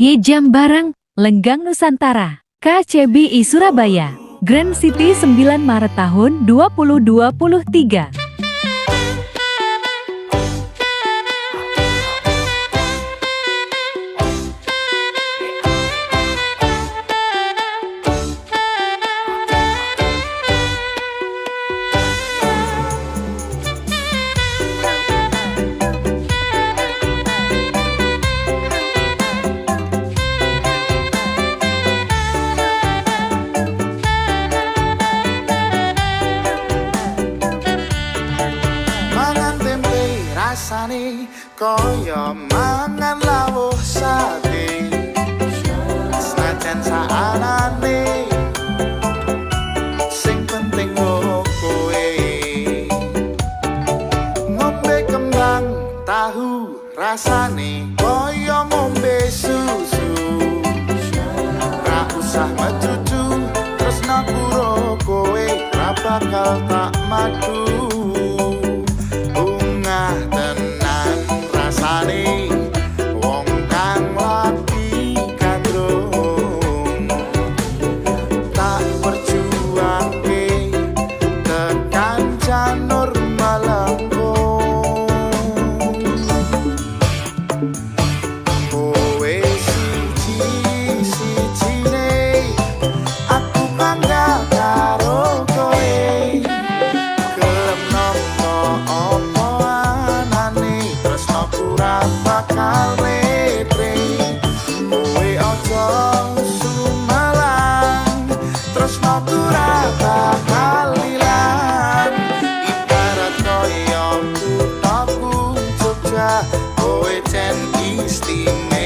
Yejam Barang, Lenggang Nusantara, KCBI Surabaya, Grand City 9 Maret tahun 2023. Rasane kaya mangan lawuh sate. Senajan saanane sing penting kowe. Ngombe kembang tahu rasane kaya ngombe susu. Ra usah mecucu nakuro kowe ra bakal tak madu poet and beastie may.